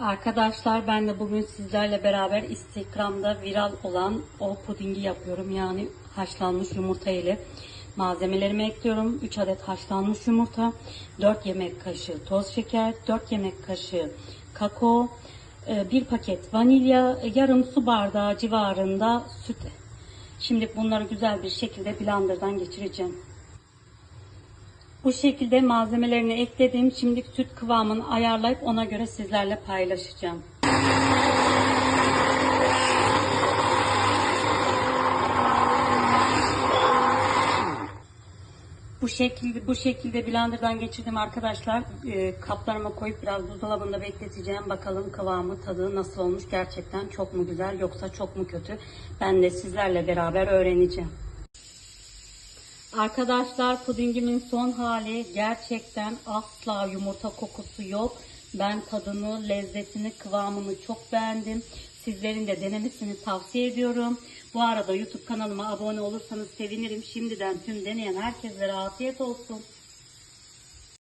Arkadaşlar ben de bugün sizlerle beraber Instagram'da viral olan o pudingi yapıyorum. Yani haşlanmış yumurta ile malzemelerimi ekliyorum. 3 adet haşlanmış yumurta, 4 yemek kaşığı toz şeker, 4 yemek kaşığı kakao, 1 paket vanilya, yarım su bardağı civarında süt. Şimdi bunları güzel bir şekilde blenderdan geçireceğim. Bu şekilde malzemelerini ekledim. Şimdi süt kıvamını ayarlayıp ona göre sizlerle paylaşacağım. Bu şekilde bu şekilde blenderdan geçirdim arkadaşlar. Ee, kaplarıma koyup biraz buzdolabında bekleteceğim. Bakalım kıvamı, tadı nasıl olmuş? Gerçekten çok mu güzel yoksa çok mu kötü? Ben de sizlerle beraber öğreneceğim. Arkadaşlar pudingimin son hali gerçekten asla yumurta kokusu yok. Ben tadını, lezzetini, kıvamını çok beğendim. Sizlerin de denemesini tavsiye ediyorum. Bu arada YouTube kanalıma abone olursanız sevinirim. Şimdiden tüm deneyen herkese afiyet olsun.